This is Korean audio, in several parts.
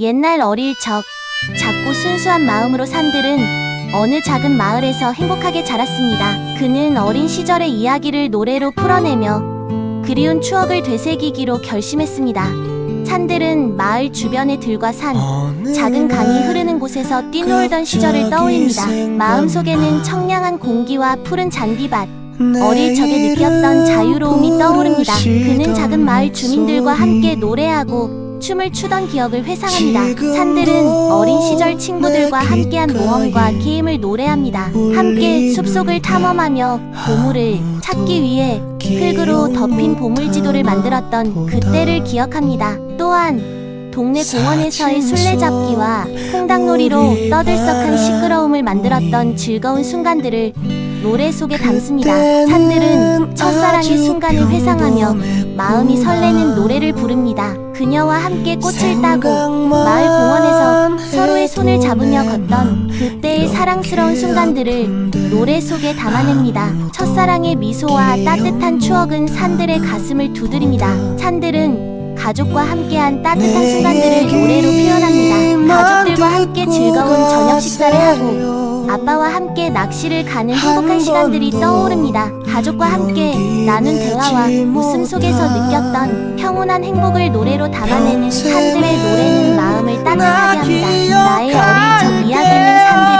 옛날 어릴 적 작고 순수한 마음으로 산들은 어느 작은 마을에서 행복하게 자랐습니다. 그는 어린 시절의 이야기를 노래로 풀어내며 그리운 추억을 되새기기로 결심했습니다. 산들은 마을 주변의 들과 산, 작은 강이 흐르는 곳에서 뛰놀던 시절을 떠올립니다. 마음속에는 청량한 공기와 푸른 잔디밭, 어릴 적에 느꼈던 자유로움이 떠오릅니다. 그는 작은 마을 주민들과 함께 노래하고 춤을 추던 기억을 회상합니다. 산들은 어린 시절 친구들과 함께한 모험과 게임을 노래합니다. 함께 숲속을 탐험하며 보물을 찾기 위해 흙으로 덮인 보물 지도를 만들었던 그때를 기억합니다. 또한 동네 공원에서의 술래잡기와 콩닥놀이로 떠들썩한 시끄러움을 만들었던 즐거운 순간들을 노래 속에 담습니다. 산들은 첫사랑의 순간을 회상하며 마음이 설레는 노래를 부릅니다. 그녀와 함께 꽃을 따고 마을 공원에서 서로의 손을 잡으며 걷던 그때의 사랑스러운 순간들을 노래 속에 담아냅니다. 첫사랑의 미소와 따뜻한 추억은 산들의 가슴을 두드립니다. 산들은 가족과 함께한 따뜻한 순간들을 노래로 표현합니다. 가족 들과 함께 즐거운 저녁 식사를 하고 아빠와 함께 낚시를 가는 행복한 시간들이 떠오릅니다. 가족과 함께 나눈 대화와 웃음 속에서 느꼈던 평온한 행복을 노래로 담아내는 산들의 노래는 마음을 따뜻하게 합니다. 나의 어릴 적 이야기는 산들이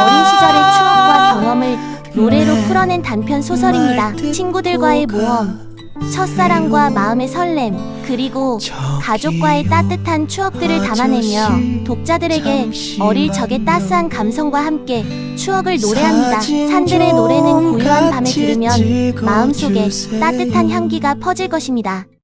어린 시절의 추억과 경험을 노래로 풀어낸 단편 소설입니다. 친구들과의 모험, 첫사랑과 마음의 설렘, 그리고 가족과의 따뜻한 추억들을 담아내며 독자들에게 어릴 적의 따스한 감성과 함께 추억을 노래합니다. 산들의 노래는 고요한 밤에 들으면 마음속에 따뜻한 향기가 퍼질 것입니다.